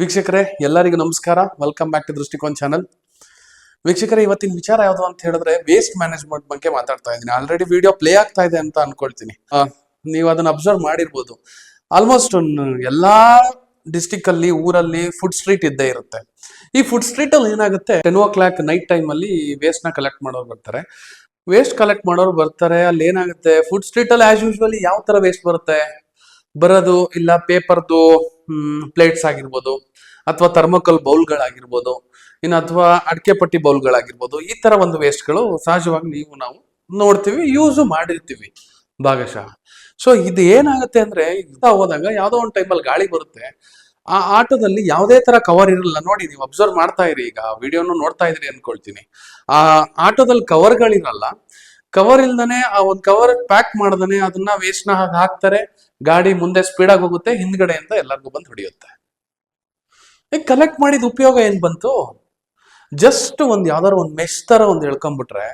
ವೀಕ್ಷಕರೇ, ಎಲ್ಲರಿಗೂ ನಮಸ್ಕಾರ. Welcome back to Drishtikon channel ವೀಕ್ಷಕರೇ, ಇವತ್ತಿನ ವಿಚಾರ ಯಾವುದು ಅಂತ ಹೇಳಿದ್ರೆ ವೇಸ್ಟ್ ಮ್ಯಾನೇಜ್ಮೆಂಟ್ ಬಗ್ಗೆ ಮಾತಾಡ್ತಾ ಇದ್ದೀನಿ. ಆಲ್ರೆಡಿ ವಿಡಿಯೋ ಪ್ಲೇ ಆಗ್ತಾ ಇದೆ ಅಂತ ಅನ್ಕೊಳ್ತೀನಿ. ನೀವು ಅದನ್ನ ಅಬ್ಸರ್ವ್ ಮಾಡಿರ್ಬೋದು. ಆಲ್ಮೋಸ್ಟ್ ಎಲ್ಲಾ ಡಿಸ್ಟಿಕ್ ಅಲ್ಲಿ, ಊರಲ್ಲಿ ಫುಡ್ ಸ್ಟ್ರೀಟ್ ಇದ್ದೇ ಇರುತ್ತೆ. ಈ ಫುಡ್ ಸ್ಟ್ರೀಟ್ ಅಲ್ಲಿ ಏನಾಗುತ್ತೆ? Ten o'clock night time ಅಲ್ಲಿ ವೇಸ್ಟ್ನ ಕಲೆಕ್ಟ್ ಮಾಡೋರು ಬರ್ತಾರೆ. ವೇಸ್ಟ್ ಕಲೆಕ್ಟ್ ಮಾಡೋರು ಬರ್ತಾರೆ. ಅಲ್ಲಿ ಏನಾಗುತ್ತೆ? ಫುಡ್ ಸ್ಟ್ರೀಟ್ ಅಲ್ಲಿ ಆಸ್ ಯೂಶುವಲಿ ಯಾವ ತರ ವೇಸ್ಟ್ ಬರುತ್ತೆ? ಬರೋದು ಇಲ್ಲ ಪೇಪರ್ದು ಪ್ಲೇಟ್ಸ್ ಆಗಿರ್ಬೋದು ಅಥವಾ ಥರ್ಮೋಕಲ್ ಬೌಲ್ಗಳಾಗಿರ್ಬೋದು, ಇನ್ನು ಅಥವಾ ಅಡಿಕೆ ಪಟ್ಟಿ ಬೌಲ್ಗಳಾಗಿರ್ಬೋದು, ಈ ತರ ಒಂದು ವೇಸ್ಟ್ಗಳು ಸಹಜವಾಗಿ ನೀವು ನಾವು ನೋಡ್ತೀವಿ ಯೂಸು ಮಾಡಿರ್ತೀವಿ ಭಾಗಶಃ. ಸೊ ಇದು ಏನಾಗುತ್ತೆ ಅಂದ್ರೆ ಇರ್ತಾ ಹೋದಾಗ ಯಾವುದೋ ಒಂದು ಟೈಮಲ್ಲಿ ಗಾಳಿ ಬರುತ್ತೆ, ಆ ಆಟೋದಲ್ಲಿ ಯಾವುದೇ ತರ ಕವರ್ ಇರಲ್ಲ. ನೋಡಿ, ನೀವು ಅಬ್ಸರ್ವ್ ಮಾಡ್ತಾ ಇರಿ ಈಗ ವಿಡಿಯೋನು ನೋಡ್ತಾ ಇದ್ರಿ ಅನ್ಕೊಳ್ತೀನಿ. ಆ ಆಟೋದಲ್ಲಿ ಕವರ್ಗಳಿರಲ್ಲ ಕವರ್ ಇಲ್ದನೆ, ಆ ಒಂದು ಕವರ್ ಪ್ಯಾಕ್ ಮಾಡ್ದನೆ, ಅದನ್ನ ವೇಸ್ಟ್ನ ಹಾಗೆ ಹಾಕ್ತಾರೆ, ಗಾಡಿ ಮುಂದೆ ಸ್ಪೀಡ್ ಆಗಿ ಹೋಗುತ್ತೆ, ಹಿಂದ್ಗಡೆಯಿಂದ ಎಲ್ಲರಿಗೂ ಬಂದು ಹೊಡೆಯುತ್ತೆ. ಕಲೆಕ್ಟ್ ಮಾಡಿದ ಉಪಯೋಗ ಏನ್ ಬಂತು? ಜಸ್ಟ್ ಒಂದ್ ಯಾವ್ದಾರು ಒಂದ್ ಮೆಶ್ ತರ ಒಂದ್ ಹೇಳ್ಕೊಂಬಿಟ್ರೆ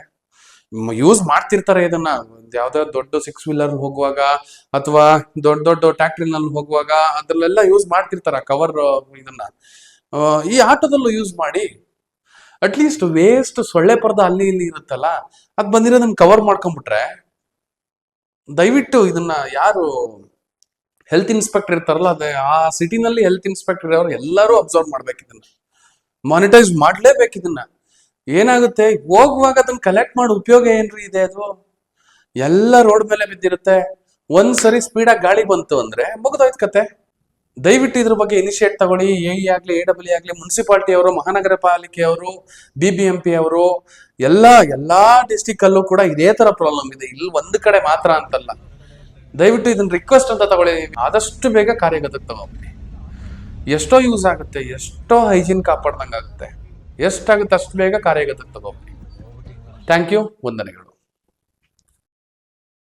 ಯೂಸ್ ಮಾಡ್ತಿರ್ತಾರೆ ಇದನ್ನ. ಒಂದ್ ಯಾವ್ದೋ ದೊಡ್ಡ ಸಿಕ್ಸ್ ವೀಲರ್ ಹೋಗುವಾಗ, ಅಥವಾ ದೊಡ್ಡ ದೊಡ್ಡ ಟ್ಯಾಕ್ಟ್ರಿನಲ್ಲಿ ಹೋಗುವಾಗ, ಅದ್ರಲ್ಲೆಲ್ಲ ಯೂಸ್ ಮಾಡ್ತಿರ್ತಾರ ಕವರ್ ಇದನ್ನ. ಈ ಆಟೋದಲ್ಲೂ ಯೂಸ್ ಮಾಡಿ ಅಟ್ಲೀಸ್ಟ್ ವೇಸ್ಟ್ ಸೊಳ್ಳೆ ಪರ್ದ ಅಲ್ಲಿ ಇಲ್ಲಿ ಇರುತ್ತಲ್ಲ, ಅದ್ ಬಂದಿರೋದನ್ನ ಕವರ್ ಮಾಡ್ಕೊಂಡ್ಬಿಟ್ರೆ, ದಯವಿಟ್ಟು ಇದನ್ನ ಯಾರು ಹೆಲ್ತ್ ಇನ್ಸ್ಪೆಕ್ಟರ್ ಇರ್ತಾರಲ್ಲ, ಅದೇ ಆ ಸಿಟಿನಲ್ಲಿ ಹೆಲ್ತ್ ಇನ್ಸ್ಪೆಕ್ಟರ್ ಅವರು ಎಲ್ಲರೂ ಅಬ್ಸರ್ವ್ ಮಾಡ್ಬೇಕು ಇದನ್ನ. ಮಾನಿಟೈಸ್ ಮಾಡ್ಲೇಬೇಕು ಇದನ್ನ. ಏನಾಗುತ್ತೆ, ಹೋಗುವಾಗ ಅದನ್ನ ಕಲೆಕ್ಟ್ ಮಾಡಿ ಉಪಯೋಗ ಏನ್ರಿ ಇದೆ ಅದು? ಎಲ್ಲ ರೋಡ್ ಮೇಲೆ ಬಿದ್ದಿರುತ್ತೆ. ಒಂದ್ಸರಿ ಸ್ಪೀಡಾಗಿ ಗಾಳಿ ಬಂತು ಅಂದ್ರೆ ಮುಗಿದೋಯ್ತು ಕತೆ. ದಯವಿಟ್ಟು ಇದ್ರ ಬಗ್ಗೆ ಇನಿಷಿಯೇಟ್ ತಗೊಳ್ಳಿ. ಎ ಇ ಆಗಲಿ ಎ ಡಬ್ಲ್ಯೂ ಆಗ್ಲಿ ಮುನ್ಸಿಪಾಲ್ಟಿ ಅವರು, ಮಹಾನಗರ ಪಾಲಿಕೆ ಅವರು ಬಿ ಬಿ ಎಂ ಪಿ ಅವರು, ಎಲ್ಲ ಎಲ್ಲ ಡಿಸ್ಟಿಕ್ ಅಲ್ಲೂ ಕೂಡ ಇದೇ ತರ ಪ್ರಾಬ್ಲಮ್ ಇದೆ. ಇಲ್ಲಿ ಒಂದು ಕಡೆ ಮಾತ್ರ ಅಂತಲ್ಲ. ದಯವಿಟ್ಟು ಇದನ್ನ ರಿಕ್ವೆಸ್ಟ್ ಅಂತ ತಗೊಳ್ಳಿ. ಆದಷ್ಟು ಬೇಗ ಕಾರ್ಯಗತಕ್ಕೆ ತಗೊಂಡ್ಬಿಡಿ ಎಷ್ಟೋ ಯೂಸ್ ಆಗುತ್ತೆ, ಎಷ್ಟೋ ಹೈಜೀನ್ ಕಾಪಾಡ್ದಂಗೆ ಆಗುತ್ತೆ ಎಷ್ಟಾಗುತ್ತೆ ಅಷ್ಟು ಬೇಗ ಕಾರ್ಯಗತಕ್ಕೆ ತಗೊಂಡ್ಬಿಡಿ ಥ್ಯಾಂಕ್ ಯು ವಂದನೆಗಳು.